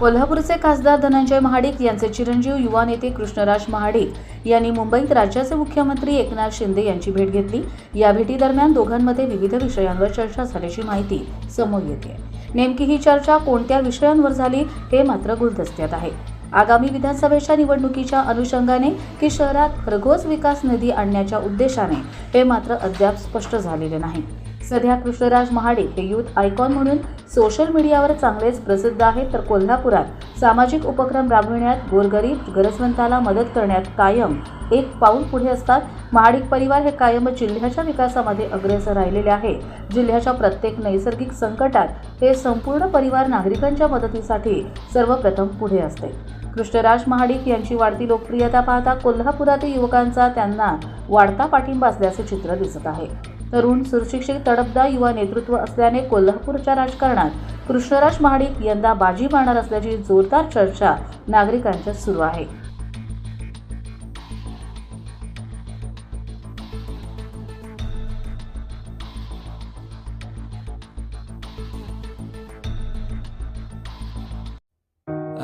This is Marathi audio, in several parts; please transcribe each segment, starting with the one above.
कोल्हापूरचे खासदार धनंजय महाडिक यांचे चिरंजीव युवा नेते कृष्णराज महाडिक यांनी मुंबईत राज्याचे मुख्यमंत्री एकनाथ शिंदे यांची भेट घेतली. या भेटीदरम्यान दोघांमध्ये विविध विषयांवर चर्चा झाल्याची माहिती समोर येते. नेमकी ही चर्चा कोणत्या विषयांवर झाली हे मात्र गुलदस्त्यात आहे. आगामी विधानसभेच्या निवडणुकीच्या अनुषंगाने की शहरात खरघोस विकास निधी आणण्याच्या उद्देशाने हे मात्र अद्याप स्पष्ट झालेले नाही. सध्या कृष्णराज महाडिक हे युथ आयकॉन म्हणून सोशल मीडियावर चांगलेच प्रसिद्ध आहेत. तर कोल्हापुरात सामाजिक उपक्रम राबविण्यात गोरगरीब गरजवंताला मदत करण्यात कायम एक पाऊल पुढे असतात. महाडिक परिवार हे कायम जिल्ह्याच्या विकासामध्ये अग्रेसर राहिलेले आहे. जिल्ह्याच्या प्रत्येक नैसर्गिक संकटात हे संपूर्ण परिवार नागरिकांच्या मदतीसाठी सर्वप्रथम पुढे असते. कृष्णराज महाडिक यांची वाढती लोकप्रियता पाहता कोल्हापुरातील युवकांचा त्यांना वाढता पाठिंबा असल्याचे चित्र दिसत आहे. तरुण सुशिक्षित तडफदार युवा नेतृत्व असल्याने कोल्हापूरच्या राजकारणात कृष्णराज महाडिक यंदा बाजी मारणार असल्याची जोरदार चर्चा नागरिकांच्यात सुरू आहे.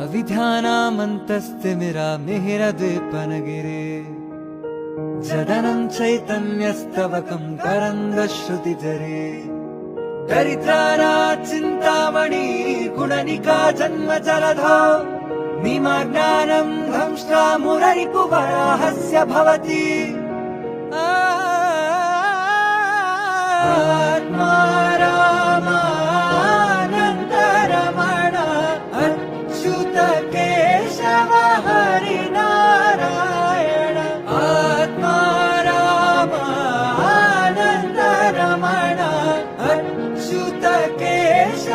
अविध्यानामन्तस्तिमिरामिहिरद्वीपनगिरे जदनं चैतन्यस्तवकं करन्दश्रुतिधरे दरिद्राणा चिन्तामणि गुणनिका जन्म जलधो निमज्ञानं धंष्ट्रा मुररिपुवराहस्य भवति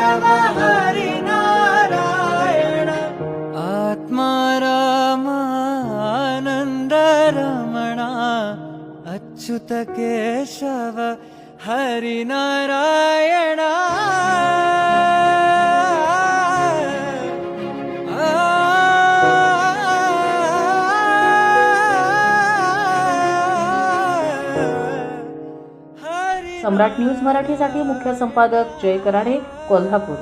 केशव हरिनारायण आत्मा रामानन्दरमण अच्युत केशव हरिनारायण सम्राट न्यूज मराठीसाठी मुख्य संपादक जय कराडे कोल्हापूर.